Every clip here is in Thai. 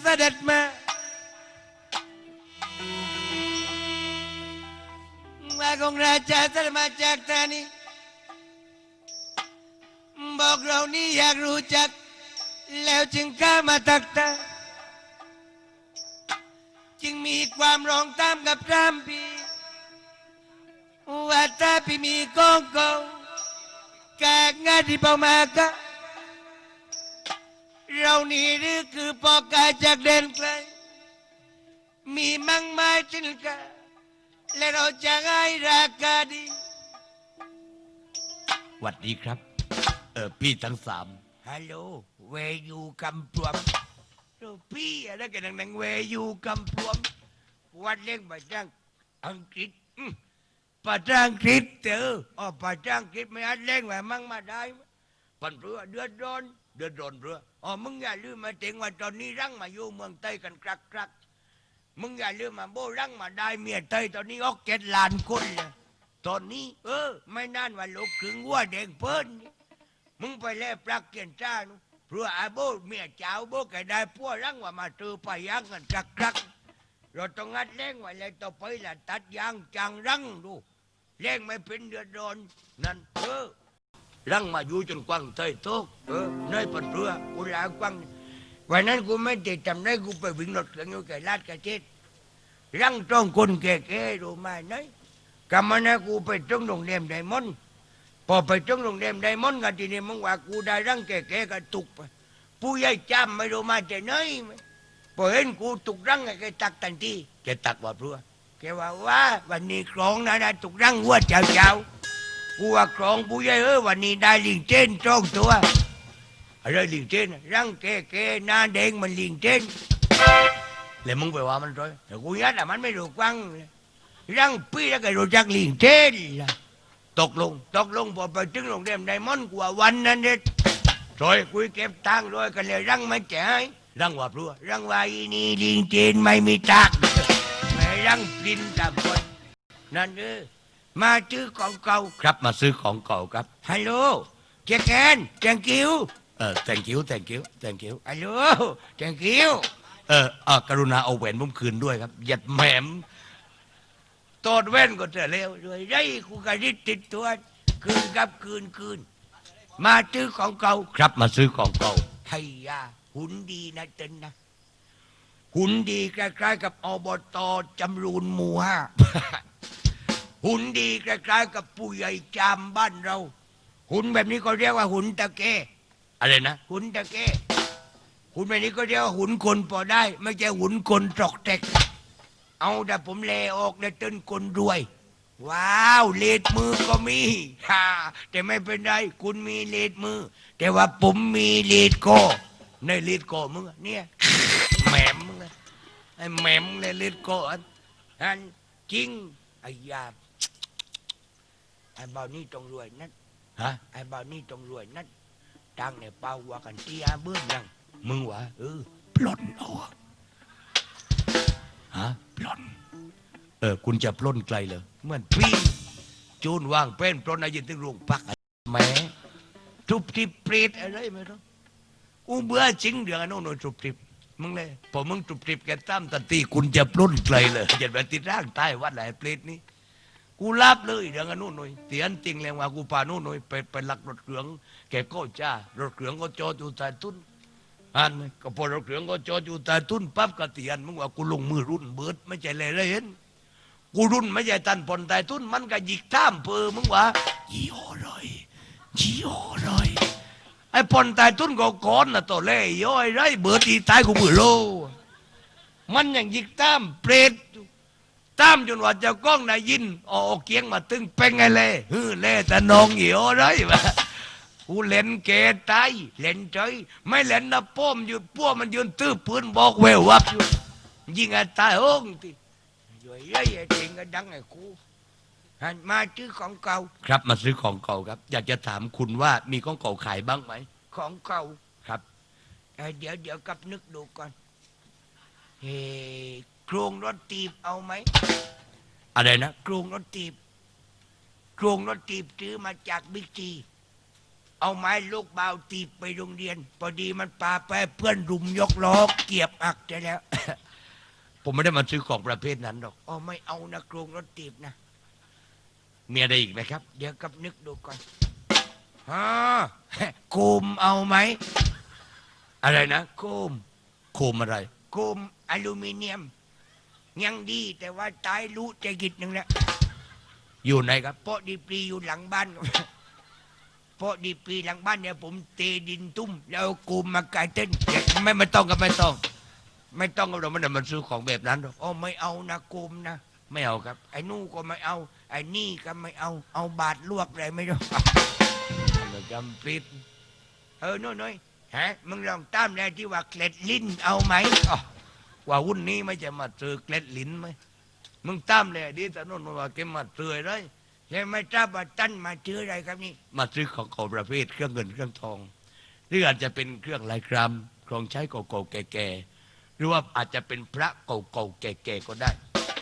เสด็จมาว่าของราชาเสด็จมาจากธานีบอกเรานี่อยากรู้จัก แล้วจึงข้ามาตักตาจึงมีความร้องตามกับรามพีว่าถ้าพี่มีกองเกากากงานที่เป่ามากะ เรานี่หรือคือปอกาจากเดนไกล มีมั่งไม้จินกาและเราจะให้ราคาดีหวัดดีครับ เออพี่ทั้งสามฮัลโหลเวยูกำปวมโรพี่อะไรกันนังๆเวยูกำปวมวัดเล่งภาษาอังกฤษอืมภาษาอังกฤษเจออ๋อภาษาอังกฤษไม่อัดเล่งว่ามั่งมาได้มั้ยปันเรือเดือดร้อนเดือดร้อนเรือ อ๋อมึงอย่าลืมมาถึงว่าตอนนี้รังมาอยู่เมืองไต้กันครักครักมึงอย่าลืมมาโบรังมาได้เมียไต้ตอนนี้ออกเจ็ดล้านคนเลยตอนนี้ เออ ไม่นานว่าลูกครึ่งวัวแดงเพิ่นมึงไปแลปลักเกียนจ้านุเพื่ออาโบเมียเจ้าโบแกได้พวรังว่ามาตือไปยังกันครักครักเราต้องงัดแรงไว้เลยต่อไปละตัดยางจังรังดูแรงไม่เป็นเดือดร้อนนั่นเออ รังมาอยู่จนกว้างเตยโตกเออเนยปันเรือกูลากวังวันนั้นกูไม่ติดจำได้กูไปวิ่งรถเครื่องอยู่แก่ลาดกระเจ็ดรังจ้องคนแก่ๆรู้ไหมเนยกำมันนะกูไปจ้องโรงแรมไดมอนพอไปจ้องโรงแรมไดมอนกันทีนี้มึงว่ากูได้รังแก่ๆกันตุกไปผู้ใหญ่จำไม่รู้มาแต่ไหนไหมพอเห็นกูตุกรังแกตักทันทีแกตักว่าเรือแกว่าว่าวันนี้ครองนะนะตุกรังวัวเจ้าเจ้า กูว่าครองผู้ใหญ่เออวันนี้ได้ลิงเต้นจองตัวอะไรลิงเต้นน่ะรังแก่แก่หน้าแดงมันลิงเต้นแล้วมึงไปว่ามันร้อยแต่กูยัดแต่มันไม่รู้กว้างเลยรังปีแล้วก็รู้จักลิงเต้นล่ะตกลงตกลงพอไปถึงโรงแรมไดมอนด์กว่าวันนั้นเด็ดร้อยกูเก็บตังค์ด้วยกันเลยรังไม่จ่ายรังว่าเรือรังว่าอีนี่ลิงเต้นไม่มีตังค์ไม่รังปลินตามคนนั่นเออ มาซื้อของเก่าครับมาซื้อของเก่าครับฮัลโหลเจ๊แกนแจงกิวเออ thank you thank you thank you ฮัลโหลแจงกิวเออเออกรุณาเอาแหวนผมคืนด้วยครับหยัดแหมมตอดแว่นก็เถอะเร็วด้วยไรกูกระดิดติดตัวคืนกับคืนคืน มาซื้อของเก่าครับมาซื้อของเก่าไทยยาหุ่นดีนะเต็นนะหุ่นดีคล้ายๆกับอบตจำรูนหมู่ห้า หุ่นดีคล้ายๆกับผู้ใหญ่จามบ้านเรา หุ่นแบบนี้ก็เรียกว่าหุ่นตะเกอะไรนะหุ่นตะเกหุ่นแบบนี้ก็เรียกว่าหุ่นคนพอได้ ไม่ใช่หุ่นคนตรอกแตกเอาแต่ผมเลออกเลยต้นคนรวย ว้าวเลดมือก็มีฮ่าแต่ไม่เป็นไร คุณมีเลดมือ แต่ว่าผมมีเลดคอในเลดคอมึงอะเนี่ยแหมมมึงเลยไอ้แหมมเลยเลดคออันอันจริงไอ้ยา ไอ้บ่าวนี่ต้องรวยนัดฮะไอ้บ่าวนี่ต้องรวยนัดตังเนี่ยเป่าว่ากันเตียเบื้องยังมึงวะเออปล้นเอาอะฮะปล้นเออคุณจะปล้นไกลเหรอเหมือนพี่จูนว่างเป็นปรนอายินถึงโรงพักไอ้แหม่ทุบทิบเปรตอะไรไม่รู้กูเบื่อจริงเดี๋ยวโน่นโน่นทุบทิบมึงเลยพอมึงทุบทิบแกตั้มตันตีคุณจะปล้นไกลเลยอย่าไปติดร่างใต้วัดไหนเปรตนี้ กูรับเลยเดี๋ยวโน่นหน่อยเตียนจริงแล้วว่ากูพาโน่นหน่อยไปไปลักรถเครื่องแกก็จ้ารถเครื่องก็จอดอยู่ใต้ทุนอันก็พอรถเครื่องก็จอดอยู่ใต้ทุนปั๊บก็เตียนมึงว่ากูลงมือรุ่นเบิดไม่ใช่เลยเลยเห็นกูรุ่นไม่ใช่ตันปนตายทุนมันก็หยิกท่ามเพอมึงวะยี่ห้ออะไรยี่ห้ออะไรไอ้ปนตายทุนก็ก้อนนะตัวเล่ย้อยไรเบิดอีตายกูมือโลมันอยังยิกท่ามเปรต อยู่ท่ามจนว่าเจ้าก้องนายยินออกเกียงมาตึงเป็นไงเล่ฮือเล่แต่นองเหี่ยวไรวะกูเล่นเกตายเล่นใจไม่เล่นนะป้อมอยู่ป้วมันยืนตื้อปืนบอกเวววับอยู่ยิงไอ้ตายโอ้งทีอยู่ไอ้ไอ้เจงก็ดังไอ้กูหันมาซื้อของเก่าครับมาซื้อของเก่าครับ อยากจะถามคุณว่ามีของเก่าขายบ้างไหมของเก่าครับเอ่อเดี๋ยวเดี๋ยวกับนึกดูก่อนเฮ้โครงรถตีบเอาไหม อะไรนะโครงรถตีบโครงรถตีบซื้อมาจากบิ๊กซีเอาไม้ลูกเบาตีบไปโรงเรียน พอดีมันปาไปเพื่อนรุมยกล้อเกียบอักได้แล้ว ผมไม่ได้มาซื้อของประเภทนั้นหรอกอ๋อไม่เอานะโครงรถตีบนะมีอะไรอีกไหมครับ เดี๋ยวกับนึกดูก่อนฮะกูมเอาไหม อะไรนะกูมโคมอะไรกูมอลูมิเนียม ยังดีแต่ว่าตายรู้ใจกิจหนึ่งแล้วอยู่ไหนครับเพราะดีปรีอยู่หลังบ้านเพราะดีปรีหลังบ้านเนี่ยผมเตดินตุ้ม แล้วกูมมาไก่เต้นไม่ไม่ต้องกับไม่ต้อง ไม่ต้องกับเราไม่ได้มาซื้อของแบบนั้นหรอกอ๋อไม่เอานะกูมนะไม่เอาครับ ไอ้นู่นก็ไม่เอา ไอ้นี่ก็ไม่เอา เอาบาดลวกอะไรไม่รู้เหมือนกับปริดเออน้อยฮะมึงลองตามแล้วที่ว่าเกล็ดลิ้นเอาไหมอ้า ว่าวุ่นนี้ไม่จะมาซื้อเกล็ดลิ้นไหมมึงตามเลยดีแต่โน่นว่าแกมาซื้ออะไรใช่ไหมทราบว่าตั้นมาชื่ออะไรครับนี่ มาซื้อของของประเภทเครื่องเงินเครื่องทอง หรืออาจจะเป็นเครื่องลายกรัมของใช้เก่าๆแก่ๆหรือว่าอาจจะเป็นพระเก่าๆแก่ๆก็ได้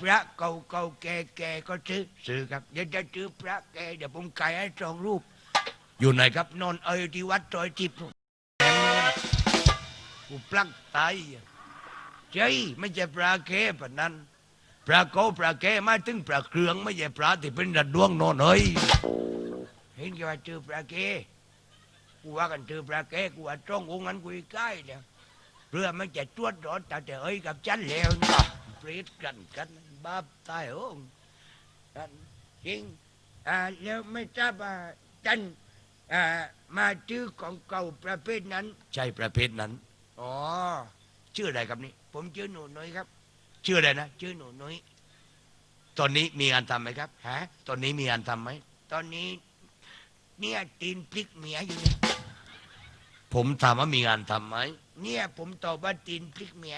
พระเก่าเก่าๆแก่ๆก็ซื้อซื้อครับเดี๋ยวจะซื้อพระแก่เดี๋ยวผมไก่ให้สองรูป อยู่ไหนครับนอนเอยที่วัดซอยทิพย์นู่นกูปลักตาย ใช่ไม่ใช่ปลาเคปะนั้นพระเก่าพระแก่ไม่ถึงพระเครื่องไม่ใช่พระที่เป็นระดวงนอนเอ้ยเห็นแกว่าชื่อปลาเคกูว่ากันชื่อปลาเคกูว่าจ้ององค์นั้นกูใกล้เดียวเรือมันจะตรวจรอดแต่แต่เอ้ยกับฉันแล้วนี่เปรตกันกันบาปตายโอ้งนั่นจริงอ่าแล้วไม่ทราบว่าท่านอ่ามาชื่อของเก่าประเภทนั้น ใช่ประเภทนั้น อ๋อ ชื่ออะไรครับนี่ ผมชื่อหนูน้อยครับ ชื่ออะไรนะชื่อหนูน้อย ตอนนี้มีงานทำไหมครับฮะตอนนี้มีงานทำไหมตอนนี้ เนี่ยตีนพลิกเมียอยู่เนี่ยผมถามว่ามีงานทำไหมเนี่ย ผมตอบว่าตีนพลิกเมีย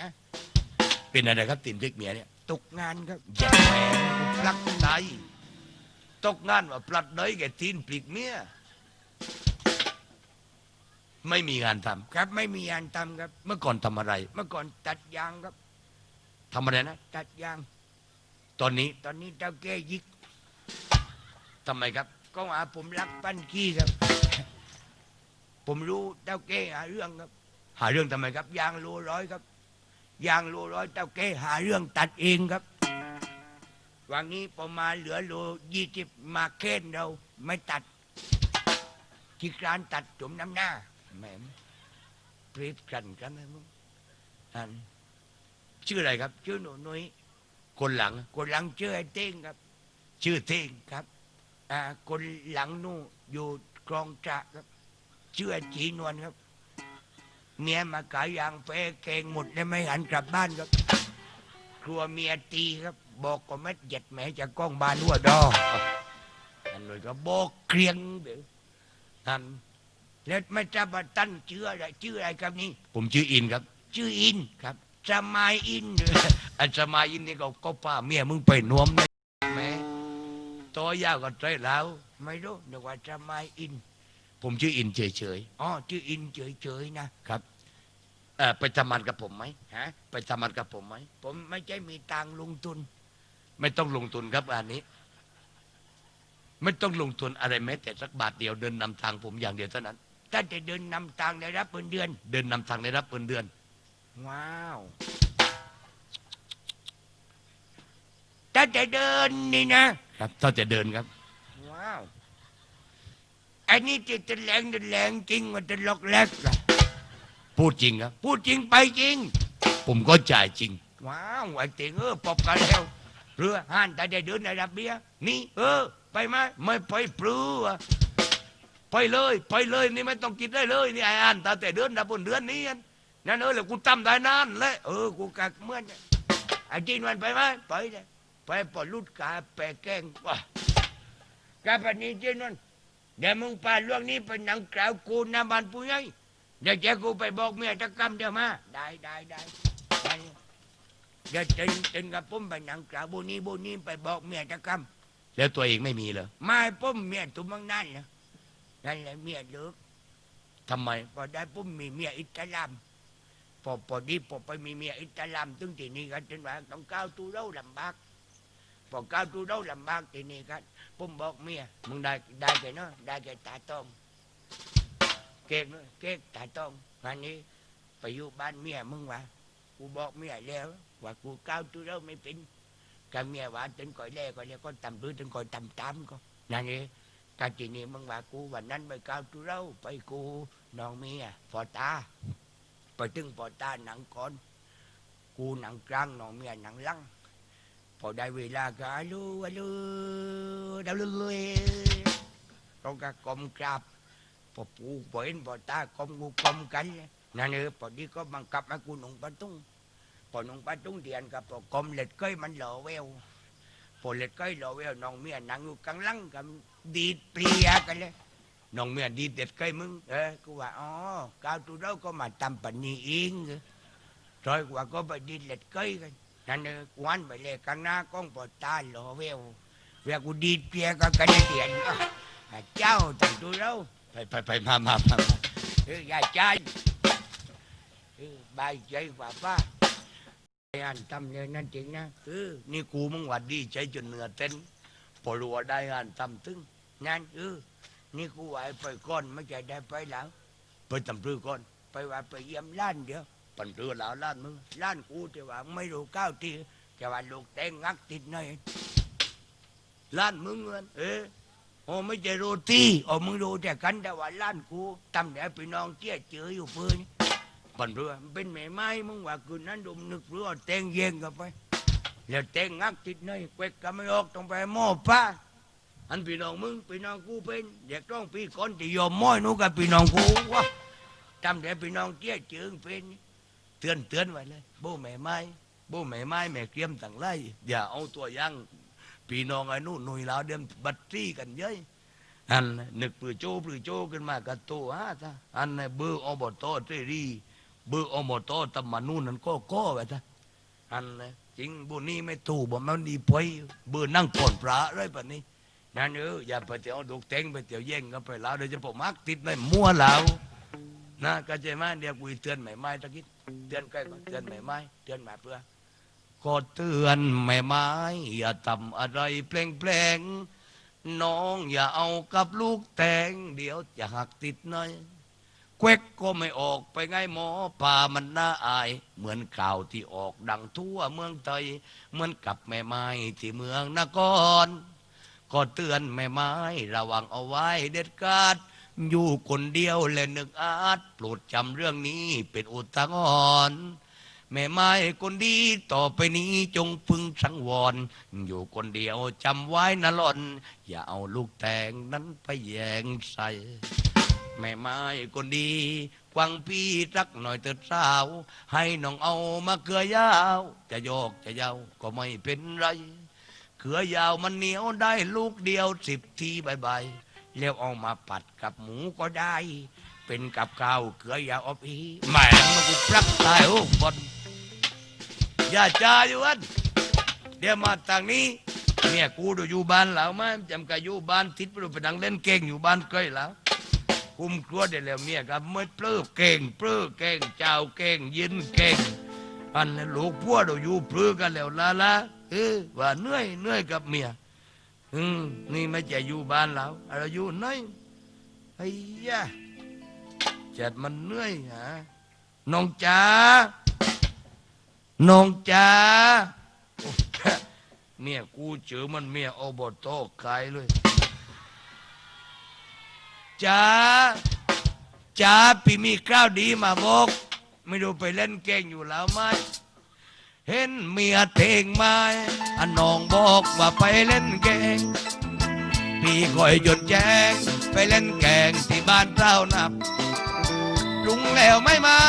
เป็นอะไรครับตินพริกเมียเนี่ย ตกงานครับแย่แหม่กูปลักตายตกงานว่าปลัดเลยแกตีนพริกเมีย ไม่มีงานทำครับ ไม่มีงานทำครับ เมื่อก่อนทำอะไร เมื่อก่อนตัดยางครับทำอะไรนะตัดยาง ตอนนี้ตอนนี้เจ้าแก่ยิกทำไมครับ ก็หาผมรักปั้นขี้ครับ ผมรู้เจ้าแก่หาเรื่องครับ หาเรื่องทำไมครับ ยางโลร้อยครับยางโลร้อยเจ้าแก่หาเรื่องตัดเองครับวันนี้ประมาณเหลือโลยี่สิบมาเค้นเราไม่ตัดที่ร้านตัดจมน้ำหน้า แหมเปรียบกันกันนะมึงอันชื่ออะไรครับ ชื่อหนูนุ้ยคนหลัง คนหลังชื่อไอ้เต้งครับ ชื่อเท่งครับอ่าคนหลังนู่นอยู่คลองจะครับ ชื่อไอ้จีนวลครับเมียมาขายยางแฟเกงหมดแล้วไม่หันกลับบ้านครับ ครัวเมียตีครับ บอกก็ไม่เหย็ดแหมจะกล้องบานหัวดออันเลยก็บอกเครียงเดี๋ยวนั่น แล้วไม่ทราบว่าตั้นชื่ออะไรชื่ออะไรครับนี่ผมชื่ออินครับ ชื่ออินครับสมายอินอันสมัยอินนี่ก็ก็ป้าเมียมึงไปนวมเลยแหม่ตัวยาวก็ใจแล้วไม่รู้นึกว่าสมายอิน ผมชื่ออินเฉยอ๋อชื่ออินเฉยๆนะๆครับเอ่อไปทำมันกับผมไหมฮะไปทำมันกับผมไหมผมไม่ใช่มีตังค์ลงทุน ไม่ต้องลงทุนครับอันนี้ ไม่ต้องลงทุนอะไรแม้แต่สักบาทเดียวเดินนำทางผมอย่างเดียวเท่านั้น ถ้าจะเดินนำทางได้รับเงินเดือน เดินนำทางได้รับเงินเดือน ว้าวถ้าจะเดินนี่นะ ครับถ้าจะเดินครับ ว้าวอันนี้จะจะแรงจะแรงจริงว่าจะล็อกแรกล่ะพูดจริงครับ พูดจริงไปจริง ผมก็จ่ายจริง ว้าวไอ้เต็งเออปอบกันแล้วเรือห้านแต่ได้เดินในรับเบียร์นี่เออ ไปไหมไม่ไปปลื้อ ไปเลย ไปเลยนี่ไม่ต้องกินได้เลยนี่ไอ้อันแต่แต่เดือนดับบนเดือนนี้อันนั่นเออแล้วกูตั้มได้นานเลยเออกูกักเมื่อนไอ้จีนมันไปไหมไปเลยไปปอดลุดกาแปะแกงว่ากาปานนี้จีนมันเดี๋ยวมึงพาล่วงนี้ไปหนังกล่าวกูหน้าบ้านปุ้ยเดี๋ยวเจ้ากูไปบอกเมียตะกรรมเดี๋ยวมาได้ได้ได้ได้เดี๋ยวตึงตึงกับผมไปหนังกล่าวบุนี้บุนี้ไปบอกเมียตะกรรมแล้วตัวเองไม่มีเหรอไม่ผมเมียตุ้มมังนั่นนะ นั่นแหละเมียเลิกทำไมพอได้ผมมีเมียอิสลามพอพอดีพอไปมีเมียอิสลามถึงที่นี่กันจนว่าต้องก้าวตูเราลำบากพอก้าวตูเราลำบากที่นี่กันผมบอกเมียมึงได้ได้แค่เนาะได้แค่ตาต้มเก๊กเลยเก๊กตาต้องวันนี้ไปอยู่บ้านเมียมึงวะกูบอกเมียแล้ว ว่ากูก้าวตัวเราไม่เป็นกับเมียว่าถึงก่อยแล่ก่อยแล้วก็ตำพื้นถึงก่อยตำตามก็นั่นเอง กาจีนี่มึงว่ากูวันนั้นไปก้าวตัวเราไปกูน้องเมียพอตาไปถึงพอตาหนังก่อน กูหนังกลางน้องเมียหนังลังพอได้เวลาก็อาลูอาลูดาวเลยเราก็กลมกราบพอปูพอเห็นพอตากลมกูกลมกันนั่นเออพอดีก็บังคับให้กูหนุ่งปะตุ้งพอหนุ่งปะตุ้งเดียนกับพอกลมเล็ดก้อยมันหล่อแววพอเล็ดก้อยหล่อแววน้องเมียนั่งอยู่กลางลังกับ ดีดเปลียกันเลยน้องเมียดีดเด็ดก้มึงเออกูว่าอ๋อก้าวตูเราก็มาทำปันนี้เองรอร้อยกว่าก็ไปดีดเล็ดก้กันนั่นเออกวนไปเลยข้างหน้ากล้องปอตาหล่อเวลเวลากูดีดเปียก็กระเดียนเจ้าต่งตัวเราไปไปไปมามามาเออยายใจเออบายใจกว่าป้าไอ้อันทำเลยนั่นจริงนะเออนี่กูมึงหวัดดีใจจนเหนือเต้นพอรู้ว่าได้งานทำตึง นั่นเออนี่กูไหวไปก่อนไม่ใช่ได้ไปแล้วไปทำรือก่อน ไปว่าไปเยี่ยมล้านเดียวปันเรือแล้วล้านมึงล้านกูแต่ว่าไม่รู้ก้าวทีแต่ว่าลูกแต่งงักติดหน่อยล้านมึงเงินเออโอ้ไม่ใช่โรตีโอ้มึงรู้แต่กันแต่ว่าล้านกูทำเดี๋ยวพี่น้องเจี๊ยเจออยู่เพื่อนปันเรือเป็นแม่ไม้มึงว่าคืนนั้นดมนึกเรือแต่งเย็นกันไปแล้วแต่งงักติดหน่อยเกวกก็ไม่ออกต้องไปหม้อป้า อันพี่น้องมึงพี่น้องกูเป็นเด็กต้องพี่คนที่ยอมม้อยนู้กับพี่น้องกูวะทำเดี๋ยวพี่น้องเจี๊ยเจอเป็นเตือนเตือนไว้เลยโบแม่ไม้โบแม่ไม้แม่เกรียมต่างไล่อย่าเอาตัวยังพี่น้องไอ้นู่นหนุ่ยลาวเดิมบัตรี่กันเยอะอันน่ะนึกปือโจปือโจขึ้นมากับตัวฮะท่าอันน่ะเบอร์อบตเตรีเบอร์อบตตำมานู่นนั่นก็ก็ไว้ท่าอันน่ะจริงบุนี้ไม่ถูกบ่มันดีไปเบอร์นั่งก่อนพระเลยปะนี้ นั่นเอออย่าไปเที่ยวดูกเต็งไปเที่ยวแย่งกันไปแล้วเดี๋ยวจะผมมักติดในมั่วแล้วนะก็ใจมาเดี๋ยวกูเตือนใหม่ไม้ตะกี้เตือนใกล้ก่อนเตือนใหม่ไม้เตือนมาเพื่อก็เตือนใหม่ไม้อย่าทำอะไรแปลงแปลงน้องอย่าเอากับลูกแตงเดี๋ยวจะหักติดหน่อยเควกก็ไม่ออกไปไงหมอป่ามันน่าอาย เหมือนข่าวที่ออกดังทั่วเมืองไทยเหมือนกับแม่ไม้ที่เมืองนคร ก็เตือนแม่ไม้ระวังเอาไว้เด็ดขาด อยู่คนเดียวและนึกอาจโปรดจำเรื่องนี้เป็นอุทาหรณ์แม่ไม้คนดีต่อไปนี้จงพึงสังวร อยู่คนเดียวจำไว้นะหล่อน อย่าเอาลูกแตงนั้นไปแยงใส่ แม่ไม้คนดีกวังพี่รักหน่อยเถิดสาว ให้น้องเอามาเกลือยาว จะโยกจะเยาวก็ไม่เป็นไร เขือยาวมันเหนียวได้ลูกเดียวสิบทีบายบแล้วเอามาปัดกับหมูก็ได้ เป็นกับข้าวเขือยาวอบอีแหม่มันกูปลักตายโอ้บนอย่าจ้าอยู่วันเดี๋ยวมาทางนี้เนี่ยกูดูอยู่บ้านแล้วมั้ยจำกะอยู่บ้านทิศไปดูไปดังเล่นเก่งอยู่บ้านใกล้แล้วคุมครัวได้แล้วเมียกับมืดปลื้อเก่งปลื้อเก่งเจ้าเก่งยินเก่งอันนั้นลูกพัวเราอยู่ปลื้อกันแล้วละละ เออว่าเหนื่อยเหนื่อยกับเมียอืมนี่ไม่จะอยู่บ้านเราเราอยู่ไหนไอ้ยะจัดมันเหนื่อยฮะน้องจ๋าน้องจ๋าเนี่ยกูเจอมันเมียอบตขายเลยจ๋าจ๋าพี่มีข้าวดีมาบอก ไม่รู้ไปเล่นเก่งอยู่แล้วไหม เห็นเมียเทงไม้อันน้องบอกว่าไปเล่นแกงพี่คอยหยุดแจ้ง ไปเล่นแกงที่บ้านเจ้านับรุงแล้วไม่มา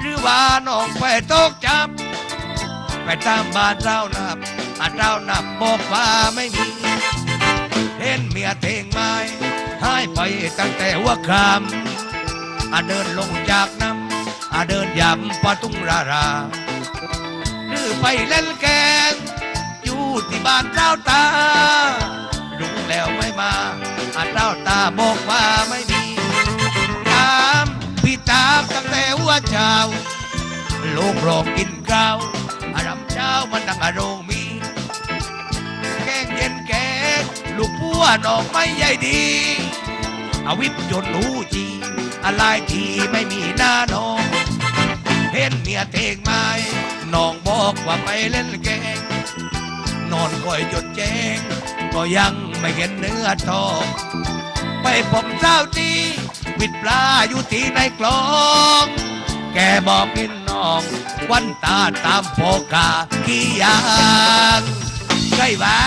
หรือว่าน้องไปตกจับ ไปตามบ้านเจ้านับอันเจ้านับบอกว่าไม่มี เห็นเมียเทงไม้หายไปตั้งแต่หัว่าคำอาเดินลงจากน้ำอาเดินยำปะตุงรารา ไปเล่นแกงอยู่ที่บ้านเจ้าตาลุงแล้วไม่มาอาเจ้าตาบอกว่าไม่มีตามพี่ตามตั้งแต่หัวเช้าลูกรองกินข้าวอารำเช้ามันดังอารมณ์มี แกงเย็นแกงลูกพัวน้องไม่ใหญ่ดีอาวิบยนต์หูจีอะไรที่ไม่มีหน้าน้องเห็นเมียเทงไม้น้องบ ว่าไปเล่นเกง นอนคอยหยุดแจ้ง ก็ยังไม่เห็นเนื้อทองไปผมเจ้าตีวิดปลาอยู่ที่ในคลอง แกบอกกินน้อง วันตาตามโปกากี่อย่างใกล้ว่า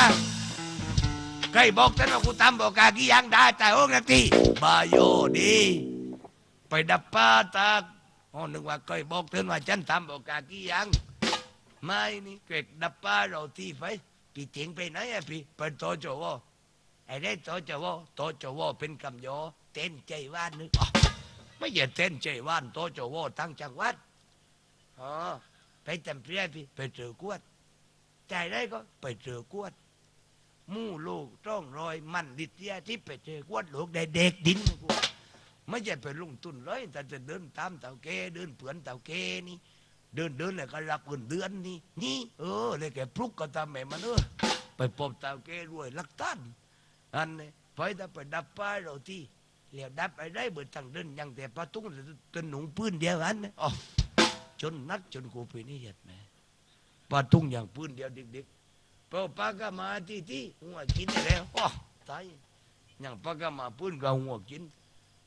ใกล้บอกท่านว่ากูตามโปกากี่อย่างได้แต่โอ้นาทีบาโยดี ไปดับป้าตาอ๋อนึกว่าเคยบอกเตือนว่าฉันทำโอกาสกี่อยัง ไม่นี่เกดดับป้าเราที่ไปพี่เจ๋งไปไหนอะพี่ไปโตโจวอไอ้ได้โตโจวอโตโจวอเป็นคำย่อเต้นใจว่านนึกไม่ใช่เต้นใจว่านโตโจวอตั้งจังหวัดอ๋อไปจำเพียพี่ไปเจอกวดใจได้ก็ไปเจอกวดมู่ลูกต้องรอยมันดิเตียที่ไปเจอกวดลูกได้เด็กดินกูไม่ใช่ไปลงทุนเลยแต่จะเดินตามเต่าแกเดินเผือนเต่าแกนี่ เดินเดินเลยก็รับเงินเดือนนี่นี่ เออเลยแกพลุกก็ทำแม่มันเออไปปบตาแกรวยลักตันอันนี้ไปแต่ไปดับป้ายเราที่เหลียวดับไปได้เบิดทางเดินยังแต่ปะตุ้งจนหนุงปืนเดียวอันนี้อ๋อจนนักจนกูไปนี่เหยัดแม่ปะตุ้งอย่างปืนเดียวเด็กๆพอปาก็มาที่ที่หัวกินแล้วอ๋อตายอย่างปาก็มาปืนก็หัวกิน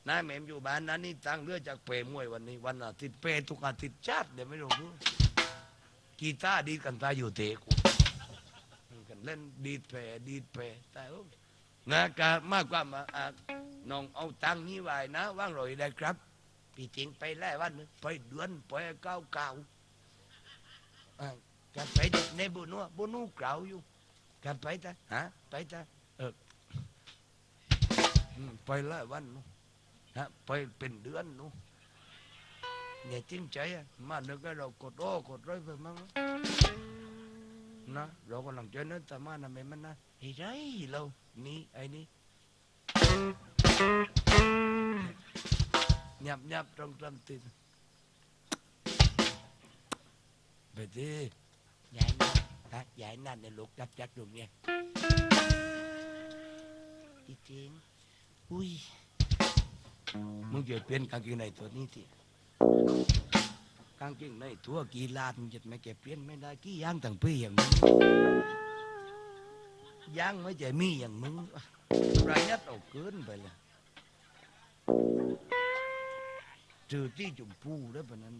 นายแม่มอยู่บ้านนั้นนี่ตั้งเรือจากเปรมวยวันนี้วันอาทิตย์เปรทุกอาทิตย์ชาติเดี๋ยวไม่รู้กูกีตาร์ดีดกันตายอยู่เตะกูกันเล่นดีดแปรดีดแปรแต่โอ้นะการมากกว่ามาอะน้องเอาตังนี้ไว้นะว่างรอยได้ครับพี่จิงไปไล่วันไปเดือนไปเก้าเก้ากันไปในบุนัวบุนูเก่าอยู่กันไปแต่ฮะไปแต่เออไปไล่วันนู้ นฮะไปเป็นเดือนนู้อย่าจริงใจอะมาเนึกว่าเรากดโอ้กดร้อยไปมั้งนะเรากำลังใจนั้นแต่มานะไม่มันนะไอ้ไรเรานี่ไอ้นี่ยับยับตรงตรงติดไปดิยายนั่นฮะยายนั่นเนี่ยลูกจับจักตรงเนี้ยจริงอุ้ย มึงจะเปลี่ยนกางเกงในตัวนี้ทีกางเกงในตัวกี่ล้านมึงจะไม่แกเปลี่ยนไม่ได้กี่ย่างต่างปีอย่างมึงย่างไม่ใจมีอย่างมึงไรนัดเอาเกินไปเลยเจอที่จุ่มพูแล้วปะนั้น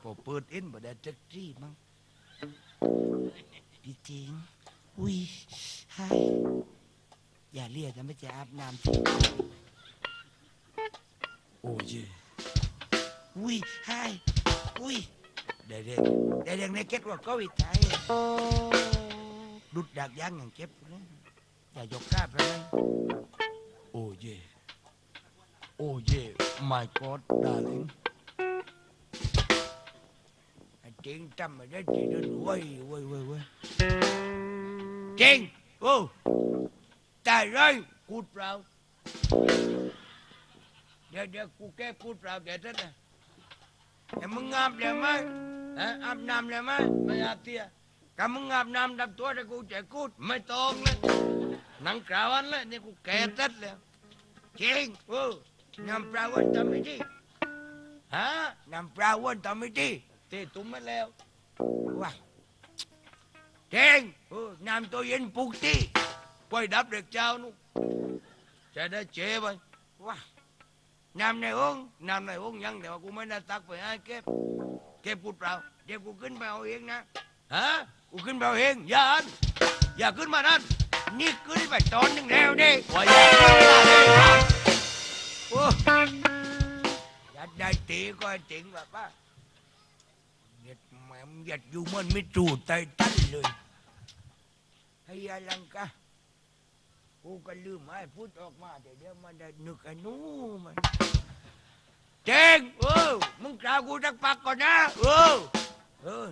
พอเปิดเอ็นบ่ได้จักจี้มั้งพี่จริงอุ้ยไฮอย่าเรียกนะไม่จะอาบน้ำ Ôi Ui hai Ui Derek Derek neketwa kowitae Dudak jangan kepune Jajok kape Oh yeah Oh yeah My god, darling. Tiếng trăm rồi đó chỉ đơn Ui ui ui ui Tiếng Ô. Tài rơi Cút vào. ดี๋ยวเดี๋ยวกูแก้พูดเปล่าเดี๋ยวท่านนะแต่มึงอาบเลยไหมฮะอาบน้ำเลยไหมไม่อาบเตี้ยถ้ามึงอาบน้ำดับตัวแต่กูจะกูดไม่ต้องเลยนังกราวันเลยนี่กูแก่ตัดแล้วจริงโอ้น้ำปลาวันทำไม่ดีฮะน้ำปลาวันทำไม่ดีเตะตุ้มมาแล้วว้าจริงโอ้น้ำตัวเย็นปุกตีปล่อยดับเด็กเจ้านู่นจะได้เจ็บไปว้า น้ำในห้องน้ำในห้องยังแต่ว่ากูไม่ได้ตักไปให้เก็บเก็บกูเปล่าเดี๋ยวกูขึ้นไปเอาเองนะฮะกูขึ้นไปเอาเองอย่าอันอย่าขึ้นมานั่นนี่ขึ้นไปตอนหนึ่งแล้วดิว่าอย่าขึ้นมาเลยโอ้ย่าได้ตีก็ติงแบบว่าเหยียดแหม่มเหยียดอยู่มันไม่จูดใจตั้นเลยให้ยาลังกา กูก็ลืมให้พูดออกมาเดี๋ยวเดี๋ยวมันได้นึกไอ้นู้มันเจงเออมึงกล่าวกูสักปักก่อนนะเออเออ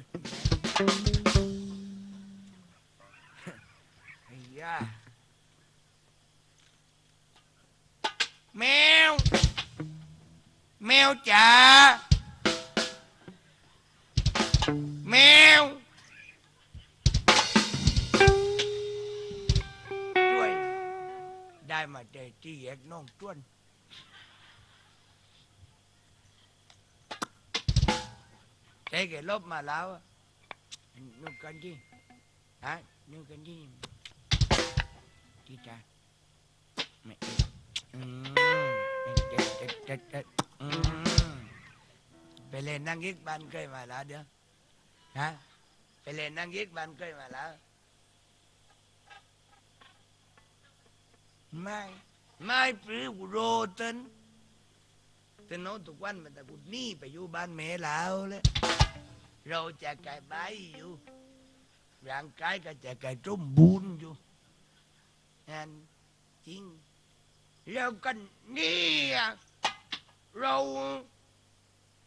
ไอ้ยาแมว แมวจ๋าแมว ที่แยกน้องต้วน thế cái lốp mà lão nó cần gì hả nó cần gì chị cha mẹ phải lên năng ghét ban cây mà lão được hả phải lên năng ghét ban cây mà lão mai ด็ดเด็ดเด็ดอืมไปเล่นนั่งยิกบ้านเคยมาแล้วเดี๋ยวฮะไปเล่นนั่งยิกบ้านเคยมาแล้วไม่ไม่ปรือโรเตันแต่น้องทุกวันมันแต่กูนี่ไปอยู่บ้านแม่แล้วเลยเราจะไก่ใบอยู่ร่างกายก็จะไก่จมบูนอยู่นั่นจริงเรากันนี่อะเรา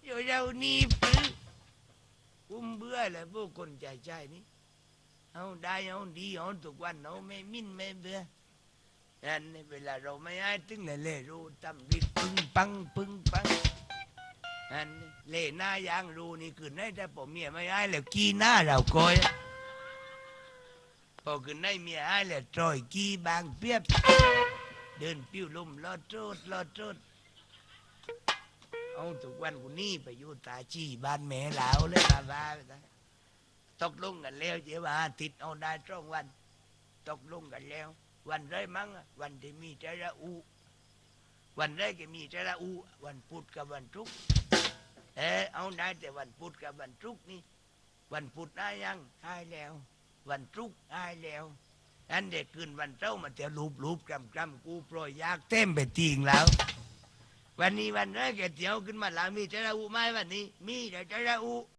อยู่เรานี่ปรืออุ้มเบื่อเลยพวกคนใจใจนี่เอาได้เอาดีเอาทุกวันเอาไม่มิ้นไม่เบื่อ นนี้เวลาเราไม่ให้ถึงเลยเลยรู้ทำริปึ้งปังปึ้งปังอันนี้เล่หน้ายางรูนี่คือในแต่ผมเมียไม่ให้แล้วกี้หน้าเราคอยพอคือในเมียให้แล้วตรอยกี้บางเปียบ เดินปิ้วลุ่มลอดโจดลอดโจดเอาทุกวันกูนี่ไปอยู่ตาชีบ้านแม่เหลาวเลยบ้าบ้าไปซะตกลงกันแล้วเจ้าว่าอาติดเอาได้ตรงวัน ตกลงกันแล้ว วันไรมั้งอะวันที่มีเจระอู วันไรก็มีเจระอู วันพุธกับวันทุกร์เออเอาได้แต่วันพุธกับวันทุกร์นี่ วันพุธได้ยังได้แล้ว วันทุกร์ได้แล้วอันเด็กคืนวันเจ้ามันจะลูบลูบกำกำกูโปรยยากเต็มไปติงแล้ว วันนี้วันแรกแกเจียวขึ้นมาแล้วมีเจระอูไหมวันนี้ มีแต่เจระอู